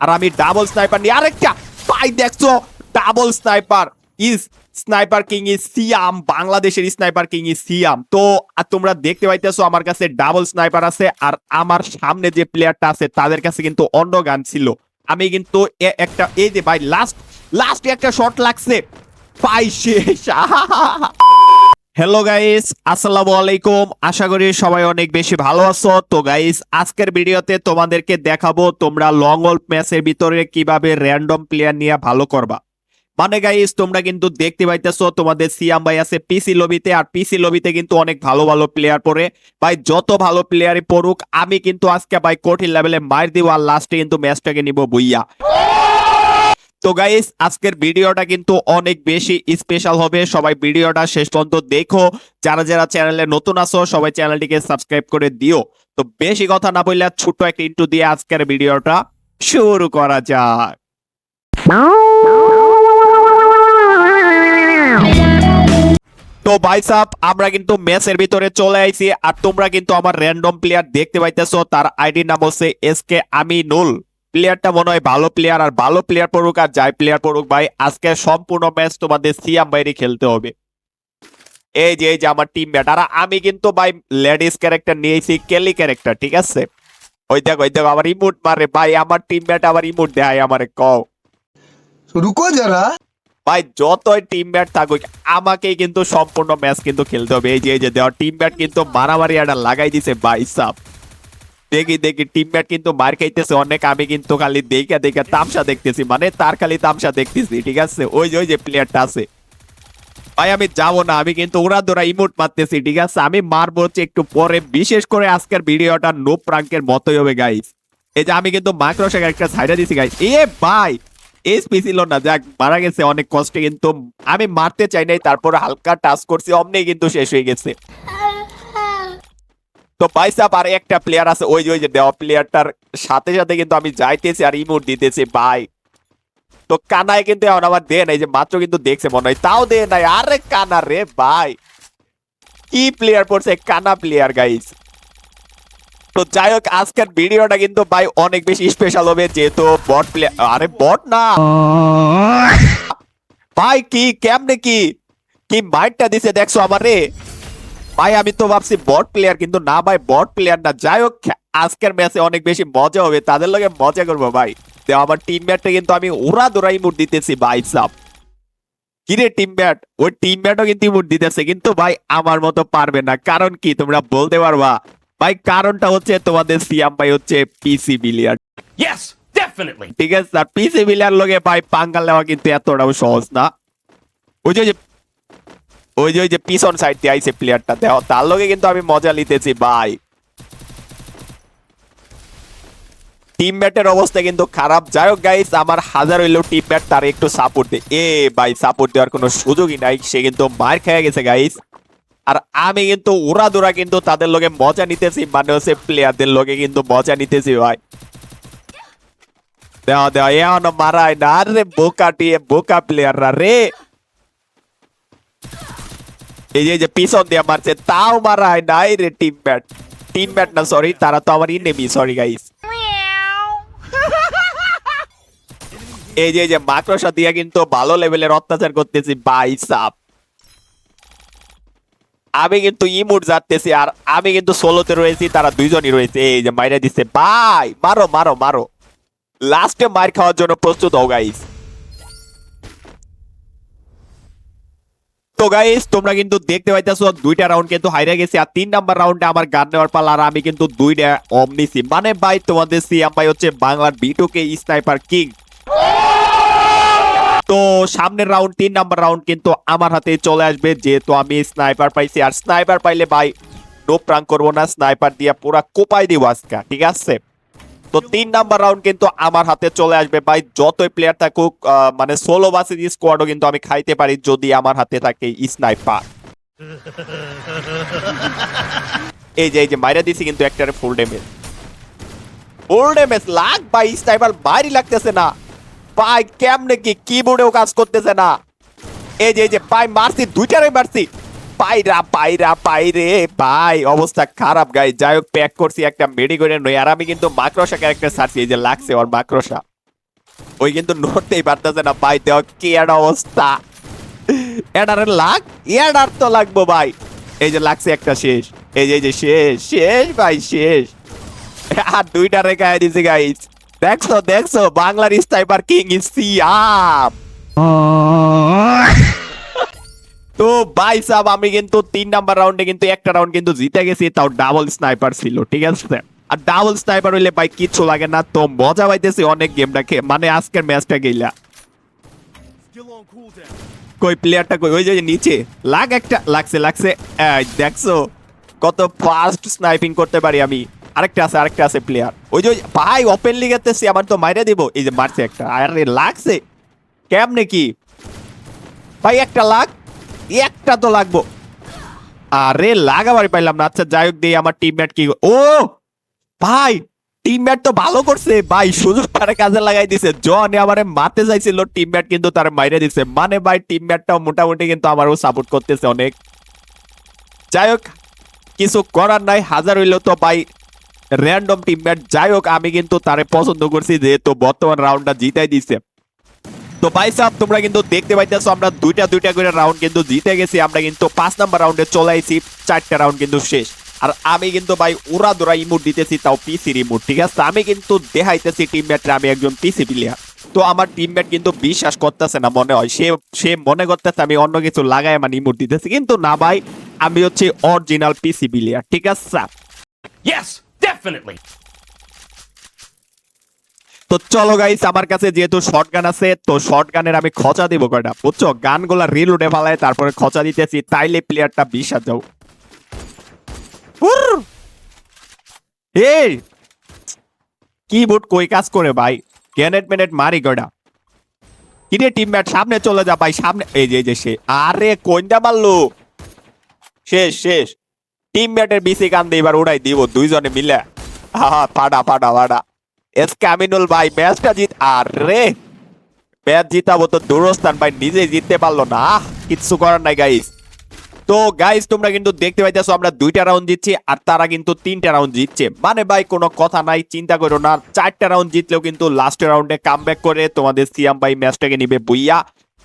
আর আমি double sniper নিয়ে আরেকটা ভাই দেখছ। Double sniper is sniper king is Siam বাংলাদেশের স্নাইপার কিং ইজ সিয়াম তো তোমরা দেখতে পাইতেছো আমার কাছে ডাবল স্নাইপার আছে, আর আমার সামনে যে প্লেয়ারটা আছে, তাদের কাছে কিন্তু অন্য গান ছিল। আমি কিন্তু একটা, এই যে ভাই লাস্ট লাস্ট একটা শট লাগছে। পাই শেষ হ্যালো গাইস আসসালামু আলাইকুম আশা করি সবাই অনেক বেশি ভালো আছো। তো গাইস আজকের ভিডিওতে তোমাদেরকে দেখাবো তোমরা লং অল্প ম্যাচের ভিতরে কীভাবে র্যান্ডম প্লেয়ার নিয়ে ভালো করবা। মানে গাইস তোমরা কিন্তু দেখতে পাইতেছো তোমাদের সিয়াম ভাই আছে পিসি লবিতে আর পিসি লবিতে কিন্তু অনেক ভালো ভালো প্লেয়ার পড়ে। ভাই, যত ভালো প্লেয়ারই পড়ুক, আমি কিন্তু আজকে ভাই কঠিন লেভেলে মার দিব, আর লাস্টে কিন্তু ম্যাচটাকে নিব বুইয়া। তো গাইস আজকের ভিডিওটা কিন্তু অনেক বেশি স্পেশাল হবে। সবাই ভিডিওটা শেষ পর্যন্ত দেখো। যারা যারা চ্যানেলে নতুন আছো, সবাই চ্যানেলটিকে সাবস্ক্রাইব করে দিও। তো বেশি কথা না বললে ছোট্ট একটা ইন্টু দিয়ে আজকের ভিডিওটা শুরু করা যাক। তো ভাই সাহ আমরা কিন্তু ম্যাচের ভিতরে চলে আইছি। আর তোমরা কিন্তু আমার র্যান্ডম প্লেয়ার দেখতে পাইতেছো। তার আইডি নাম হচ্ছে এস কে আমিনুল প্লেয়ারটা মনে হয় ভালো প্লেয়ার আর ভালো প্লেয়ার পড়ুক আর যাই প্লেয়ার পড়ুক ভাই আজকে সম্পূর্ণ ম্যাচ তোমাদের সিয়াম বাইরে খেলতে হবে। এই যে এই যে আমার টিম ব্যাট আর আমি কিন্তু ভাই লেডিস ক্যারেক্টার নিয়েছি কেলি ক্যারেক্টার ঠিক আছে? ওই দেখো ওই দেখো আমার ইমোট মারে। ভাই আমার টিম ব্যাট আবার ইমোট দেয় আমারে কও। রুকো যারা। ভাই যতই টিম ব্যাট থাকুক আমাকেই কিন্তু সম্পূর্ণ ম্যাচ কিন্তু খেলতে হবে। এই যে এই যে দেওয়া টিম ব্যাট কিন্তু মারামারি একটা লাগাই দিছে ভাই সাহ দেখি দেখি টিম ব্যাট কিন্তু মার খাইতেছে, অনেক আমি কিন্তু খালি দেখে দেখে তামসা দেখতেছি মানে তার খালি তামসা দেখতেছি, ঠিক আছে? ওই যে ওই যে প্লেয়ারটা আছে। ভাই, আমি যাব না, আমি কিন্তু ওরা দোরা ইমোট মারতেছি, ঠিক আছে? আমি মারবো হচ্ছে একটু পরে, বিশেষ করে আজকের ভিডিওটা নো প্রাঙ্কের মতোই হবে গাইস এই যে, আমি কিন্তু মাইক্রোসাকে একটা সাইডে দিছি গাইস এ ভাই এসপি ছিল না, যাক, মারা গেছে, অনেক কষ্টে, কিন্তু আমি মারতে চাই নাই, তারপর হালকা টাচ করছি, অমনি কিন্তু শেষ হয়ে গেছে। তো বাইসাপ আর একটা প্লেয়ার আছে ওই ওই যে দেওয়া প্লেয়ারটার সাথে সাথে কিন্তু আমি যাইতেছি আর ইমোট দিতেছি ভাই তো কানায় কিন্তু এখন আমার দে নাই যে মাত্র কিন্তু দেখছে মনে হয় তাও দে নাই। আরে কানা রে ভাই কি প্লেয়ার পড়ছে কানা প্লেয়ার গাইস তো যাই হোক আজকের ভিডিওটা কিন্তু ভাই অনেক বেশি স্পেশাল হবে যেহেতু বট প্লেয়ার আরে বট না। ভাই কি কেমনে কি? কি মাইটটা দিছে দেখছ আমার রে? ভাই আমি তো ভাবছি বট প্লেয়ার কিন্তু না ভাই বট প্লেয়ার না। যাই হোক আজকের ম্যাচে অনেক বেশি মজা হবে তাদের লগে মজা করব ভাই। তো আমার টিম ম্যাটটা কিন্তু আমি ওরা দোরাই মুড দিতেছি ভাই সাপ কিরে টিম ব্যাট ওই টিম ব্যাটও কিন্তু ইমোট দিতেছে কিন্তু ভাই আমার মতো পারবে না। কারণ কি তোমরা বলতে পারবা? ভাই কারণটা হচ্ছে তোমাদের সিয়াম ভাই হচ্ছে পিসি বিলিয়ার Yes, definitely. ঠিক আছে আর পিসি বিলিয়ার লগে ভাই পাঙ্গাল নেওয়া কিন্তু এতটাও সহজ না। ওই যে ওই যে ওই যে পিছন সাইড দিয়ে আইছে প্লেয়ারটা দেওয়া তার লগে কিন্তু আমি মজা নিতেছি ভাই টিম ব্যাটের অবস্থা কিন্তু খারাপ। যাই হোক গাইস আমার হাজার হইলেও টিম ব্যাট তার একটু সাপোর্ট দে। এ ভাই সাপোর্ট দেওয়ার কোনো সুযোগই নাই। সে কিন্তু মার খেয়ে গেছে গাইস আর আমি কিন্তু ওরা দোরা কিন্তু তাদের লগে মজা নিতেছি মানে হচ্ছে প্লেয়ারদের লগে কিন্তু মজা নিতেছি ভাই দেওয়া দেওয়া এমন মারায় না। রে বোকা টিয়ে, বোকা প্লেয়াররা রে। এই যে যে পিছন দিয়ে মারছে তাও মারায় নাই রে টিম ব্যাট টিম ব্যাট না সরি তারা তো আমার ইনেমি সরি গাইস এই যে যে মাকড়সা দিয়ে কিন্তু ভালো লেভেলের অত্যাচার করতেছি বাই সাপ আমি কিন্তু ইমুট যাচ্তেছি আর আমি কিন্তু সোলোতে রয়েছি তারা দুইজনই রয়েছে। এই যে মাইরা দিচ্ছে বাই মারো মারো মারো। লাস্টে মার খাওয়ার জন্য প্রস্তুত হও গাইস তো গাইস তোমরা কিন্তু দেখতে পাইতেছো, দুইটা রাউন্ড কিন্তু হাইরা গেছে, আর তিন নাম্বার রাউন্ডে আমার গান নেওয়ার পালা, আর আমি কিন্তু দুইটা অম নিছি মানে ভাই, তোমাদের সিএম ভাই হচ্ছে বাংলার বিটুকে স্নাইপার কিং তো সামনের রাউন্ড তিন নাম্বার রাউন্ড কিন্তু আমার হাতে চলে আসবে, যেহেতু আমি স্নাইপার পাইছি। আর স্নাইপার পাইলে ভাই নো প্রাং করব না স্নাইপার দিয়ে পুরা কোপাই দিব আজকে, ঠিক আছে? তো তিন নাম্বার রাউন্ড কিন্তু আমার হাতে চলে আসবে। ভাই, যতই প্লেয়ার থাকুক মানে ষোলো বাসের স্কোয়াডও কিন্তু আমি খাইতে পারি যদি আমার হাতে থাকে স্নাইপার এই যে এই যে, মাইরা দিছি কিন্তু একটারে ফুল ড্যামেজ ফুল ড্যামেজ লাগ, ভাই স্নাইপার বাইরে লাগতেছে না। ভাই, কেমনে কি কিবোর্ডেও কাজ করতেছে না। এই যে এই যে, ভাই, মারছি দুইটারে মারছি। পাইরা পাইরা পাইরে ভাই অবস্থা খারাপ গাই যাই হোক প্যাক করছি একটা মেডি করে নই। আর আমি কিন্তু মাকড়সা ক্যারেক্টার ছাড়ছি, এই যে লাগছে ওর মাকড়সা। ওই কিন্তু নড়তেই পারতেছে না ভাই দেওয়া কি একটা অবস্থা। এটার লাগ এটার তো লাগবো, ভাই। এই যে লাগছে একটা শেষ। এই যে এই যে শেষ শেষ, ভাই, শেষ। আর দুইটা রেখে দিছে গাইস দেখছ দেখছ, বাংলার স্নাইপার কিং ইজ সিয়াম। তো ভাই সাহেব আমি কিন্তু তিন নাম্বার রাউন্ডে কিন্তু একটা রাউন্ড কিন্তু জিতে গেছি, তাও ডাবল স্নাইপার ছিল, ঠিক আছে? আর ডাবল স্নাইপার হইলে ভাই কিচ্ছু লাগে না, তো মজা পাইতেছি অনেক গেমটা খেয়ে মানে আজকের ম্যাচটা গেলা কই প্লেয়ারটা কই? ওই যে নিচে, লাগ একটা, লাগছে লাগছে। দেখছ? কত ফাস্ট স্নাইপিং করতে পারি আমি। আরেকটা আছে আরেকটা আছে প্লেয়ার ওই যে ভাই ওপেনলি গেতেছি আমার তো মাইরে দিব। এই যে মারছে একটা, আরে লাগছে। কেমনে কি? ভাই, একটা লাগ। একটা তো লাগবো। আরে লাগাবারই পাইলাম না। আচ্ছা যাই হোক দিয়ে আমার টিমমেট কি ও! ভাই টিমমেট তো ভালো করছে। ভাই, সুযোগ তারা কাজে লাগাই দিছে। জন আমারে মারতে চাইছিল টিমমেট কিন্তু তার মাইরে দিছে। মানে ভাই টিমমেটটাও মোটামুটি কিন্তু আমারও সাপোর্ট করতেছে অনেক। যাই হোক, কিছু করার নাই, হাজার হইলেও তো ভাই র্যান্ডম টিমমেট যাই হোক, আমি কিন্তু তারে পছন্দ করছি, যেহেতু বর্তমান রাউন্ডটা জিতাই দিছে। তো ভাই সাহেব তোমরা কিন্তু দেখতে পাইতেছো আমরা দুইটা দুইটা করে রাউন্ড কিন্তু জিতে গেছি আমরা কিন্তু পাঁচ নাম্বার রাউন্ডে চলে আইছি চারটা রাউন্ড কিন্তু শেষ। আর আমি কিন্তু ভাই ওরা দোরা ইমোট দিতেছি তাও পিসি রিমোট ঠিক আছে? আমি কিন্তু দেখাইতেছি টিমমেটরা আমি একজন পিসি প্লেয়ার তো আমার টিমমেট কিন্তু বিশ্বাস করতেছে না মনে হয়। সে সে মনে করতেছে আমি অন্য কিছু লাগাই আমার ইমোট দিতেছি। কিন্তু না ভাই আমি হচ্ছে অরিজিনাল পিসি প্লেয়ার ঠিক আছে? Yes, definitely. তো চলো গাইস আমার কাছে যেহেতু শর্ট গান আছে, তো শর্ট গানের আমি খচা দিব কয়টা? বুঝছ? গানগুলা রিলোডে ফালায়, তারপরে খচা দিতেছি, তাইলে প্লেয়ারটা বিশ্বাস যাও! এই! কিবোর্ড কই কাজ করে ভাই? গ্যানেট মেনেট মারি কয়টা? কিরে টিমমেট সামনে চলে যা ভাই, সামনে এই যে যে সে। আরে, কোনটা মারলো? শেষ শেষ। টিমমেটের বিসি কান দিয়ে এবার উড়াই দিব, দুইজনে মিলে। হা পাডা পাডা পাডা এস কামিনুল ভাই ম্যাচটা জিত। আরে, ম্যাচ জিতাবো তো দূরস্থান ভাই, নিজেই জিততে পারল না। কিচ্ছু করার নাই গাইস তো গাইস তোমরা কিন্তু দেখতে পাইতেছো, আমরা দুইটা রাউন্ড জিতছি, আর তারা কিন্তু তিনটা রাউন্ড জিতছে। মানে ভাই, কোনো কথা নাই, চিন্তা করো না। চারটা রাউন্ড জিতলেও কিন্তু লাস্ট রাউন্ডে কাম করে তোমাদের সিয়াম ভাই ম্যাচটাকে নিবে বুইয়া।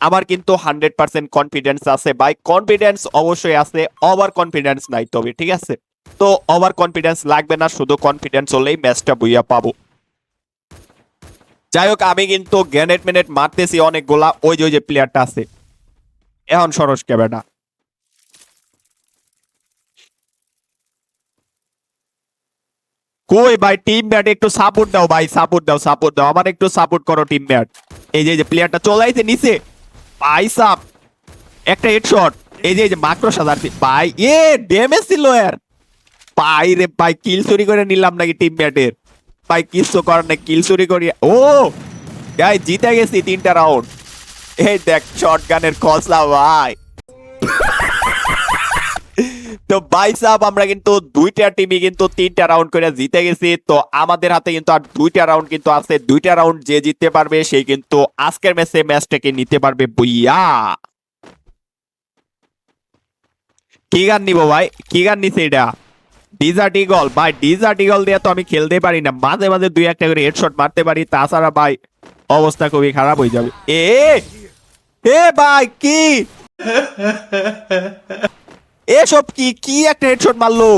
আমার কিন্তু হান্ড্রেড পার্সেন্ট কনফিডেন্স আছে ভাই। কনফিডেন্স অবশ্যই আছে ওভার কনফিডেন্স নাই তবে, ঠিক আছে? তো ওভার কনফিডেন্স লাগবে না, শুধু কনফিডেন্স হলেই ম্যাচটা বুইয়া পাবো। যাই হোক আমি কিন্তু গ্যানেট মেনেট মারতেছি অনেকগুলা। ওই যে ওই যে প্লেয়ারটা আছে। এখন সরস ক্যাবেটা কই ভাই টিম ম্যাট একটু সাপোর্ট দাও ভাই সাপোর্ট দাও সাপোর্ট দাও। আমার একটু সাপোর্ট করো টিম ম্যাট এই যে প্লেয়ারটা চলে আইছে নিচে। ভাই সাপ একটা হেডশট এই যে এই যে, মাত্র সাজার ভাই, এ ড্যামেজ ছিল এর। ভাই রে, ভাই কিল চুরি করে নিলাম নাকি টিম ম্যাটের ভাই কিছু করার নাই কিল চুরি করি। ও! গাই জিতে গেছি তিনটা রাউন্ড এই দেখ শর্ট গানের খসলা, ভাই। তো ভাই সাহেব আমরা কিন্তু দুইটা টিমই কিন্তু তিনটা রাউন্ড করে জিতে গেছি। তো আমাদের হাতে কিন্তু আর দুইটা রাউন্ড কিন্তু আছে। দুইটা রাউন্ড যে জিততে পারবে সেই কিন্তু আজকের ম্যাচে ম্যাচটাকে নিতে পারবে, বুইয়া। কি গান নিবো ভাই? কি গান নিছে এটা? Desert Eagle. ভাই, ডিজার্ট ইগল দিয়ে তো আমি খেলতে পারি না। মাঝে মাঝে দুই একটা করে হেডশট মারতে পারি, তাছাড়া ভাই, অবস্থা খুবই খারাপ হয়ে যাবে। এ এ ভাই, কি? এসব কি কি একটা হেডশট মারলো?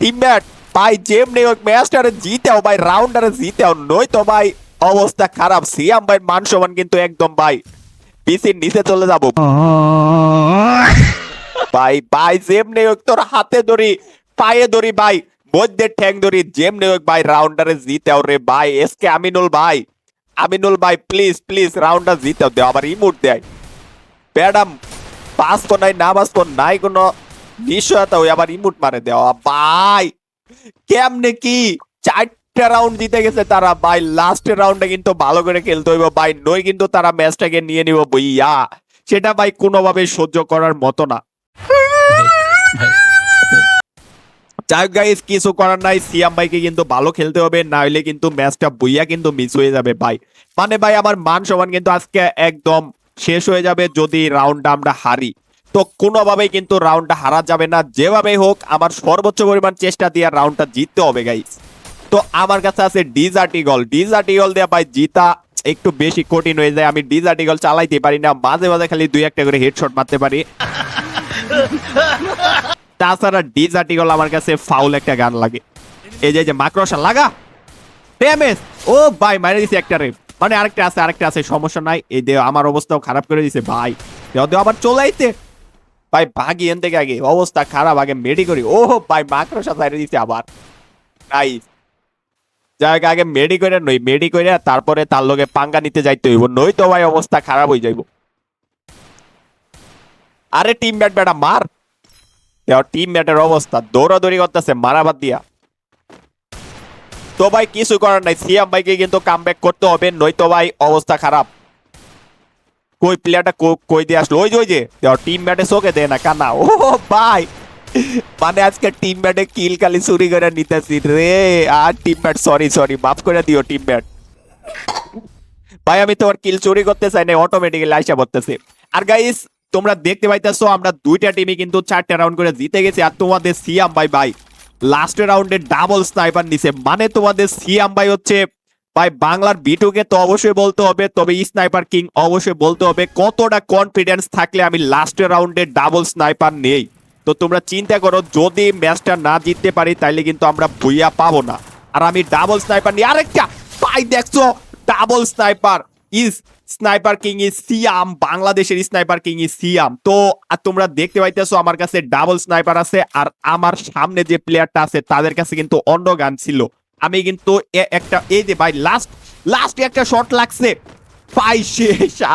টিমমেট ভাই জেম যেমনি ওই ম্যাচটারে জিতেও ভাই রাউন্ডারে জিতেও নই তো ভাই, অবস্থা খারাপ। সিয়াম ভাই মান কিন্তু একদম ভাই, পিসির নিচে চলে যাব। ভাই ভাই যেমনি হোক তোর হাতে ধরি, পায়ে ধরি ভাই, মধ্যে ঠ্যাং ধরি যেমনি হোক ভাই রাউন্ডারে জিতেও রে ভাই এসকে আমিনুল ভাই আমিনুল ভাই প্লিজ প্লিজ রাউন্ডার জিতেও দেও আবার ইমুট দেয়। ম্যাডাম, পাস নাই, না তো নাই, কোনো নিশ্চয়তা ওই আবার ইমুট মারে দেওয়া ভাই, কেমনে কি? চারটা রাউন্ড জিতে গেছে তারা, ভাই লাস্টের রাউন্ডে কিন্তু ভালো করে খেলতে হইব, ভাই নই কিন্তু তারা ম্যাচটাকে নিয়ে নিব, বইয়া। সেটা ভাই কোনোভাবে সহ্য করার মতো না। যাই হোক গাইস কিছু করার নাই। সিয়াম ভাইকে কিন্তু ভালো খেলতে হবে না হলে কিন্তু ম্যাচটা বইয়া কিন্তু মিস হয়ে যাবে, ভাই। মানে ভাই, আমার মান সমান কিন্তু আজকে একদম শেষ হয়ে যাবে যদি রাউন্ডটা আমরা হারি। তো কোনোভাবেই কিন্তু রাউন্ডটা হারা যাবে না যেভাবে হোক, আমার সর্বোচ্চ পরিমাণ চেষ্টা দিয়ে রাউন্ডটা জিততে হবে গাইস তো আমার কাছে আছে ডিজার্ট ইগল ডিজার্ট ইগল দিয়ে ভাই, জিতা একটু বেশি কঠিন হয়ে যায়। আমি ডিজার্টিগল চালাইতে পারি না, মাঝে মাঝে খালি দুই একটা করে হেডশট মারতে পারি। তাছাড়া ডিজার্টিগল আমার কাছে ফাউল একটা গান লাগে। এই যে মাকড়সা, লাগা! ড্যামেজ ও ভাই মারে দিছে একটা রে মানে আরেকটা আছে আরেকটা আছে, সমস্যা নাই। এই যে, আমার অবস্থাও খারাপ করে দিছে, ভাই। যদি আবার চলে আইতে ভাই ভাগি এন থেকে আগে, অবস্থা খারাপ, আগে মেডি করি। ও ভাই, মাকড়সা সাইডে দিছে আবার। নাইস যাই আগে মেডি করে নই, মেডি করে তারপরে তার লগে পাঙ্গা নিতে যাইতে হইব। নই তো ভাই, অবস্থা খারাপ হয়ে যাইব। আরে টিম ব্যাট ব্যাটা মার। টিম ব্যাটের অবস্থা। দৌড়াদৌড়ি করতেছে মারাবাদ দিয়া। তো ভাই, কিছু করার নাই। সিয়াম ভাইকে কিন্তু কাম করতে হবে, নয়তো ভাই অবস্থা খারাপ। কই প্লেয়ারটা কই দিয়ে আসলো? ওই যে ওই যে। টিম ব্যাটে চোখে দেয় না, কানা। ও ভাই! মানে আজকে টিম ব্যাটে কিল খালি চুরি করে নিতেছি রে। আর টিম ব্যাট সরি সরি মাফ করে দিও টিম ব্যাট ভাই, আমি তোমার কিল চুরি করতে চাই না অটোমেটিক্যালি আইসা পড়তেছে। আর গাইস তোমরা দেখতে পাইতেছো, আমরা দুইটা টিমই কিন্তু চারটা রাউন্ড করে জিতে গেছি, আর তোমাদের সিয়াম ভাই ভাই লাস্টের রাউন্ডে ডাবল স্নাইপার নিছে। মানে তোমাদের সিয়াম ভাই হচ্ছে, ভাই, বাংলার বিটুকে তো অবশ্যই বলতে হবে, তবে স্নাইপার কিং অবশ্যই বলতে হবে, কতটা কনফিডেন্স থাকলে আমি লাস্টের রাউন্ডে ডাবল স্নাইপার নেই। তো তোমরা চিন্তা করো, যদি ম্যাচটা না জিততে পারি, তাইলে কিন্তু আমরা ভুইয়া পাবো না। আর আমি ডাবল স্নাইপার নিয়ে আরেকটা, ভাই, দেখছ double sniper is sniper king is Siam বাংলাদেশের স্নাইপার কিং ইজ সিয়াম তো তোমরা দেখতে পাইতেছো আমার কাছে ডাবল স্নাইপার আছে, আর আমার সামনে যে প্লেয়ারটা আছে, তাদের কাছে কিন্তু অন্য গান ছিল। আমি কিন্তু একটা, এই যে ভাই লাস্ট লাস্ট একটা শট লাগছে। পাই শেষ।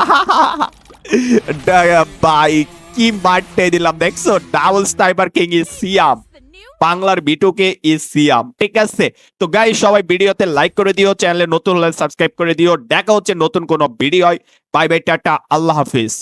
ভাই, কি মারতে দিলাম, দেখছ? Double sniper king is Siam বাংলার বিটুকে ইজ সিয়াম ঠিক আছে? তো গাই সবাই ভিডিওতে লাইক করে দিও চ্যানেলে নতুন হলে সাবস্ক্রাইব করে দিও। দেখা হচ্ছে নতুন কোনো ভিডিও বাই বাই টাটা, আল্লাহ হাফিজ।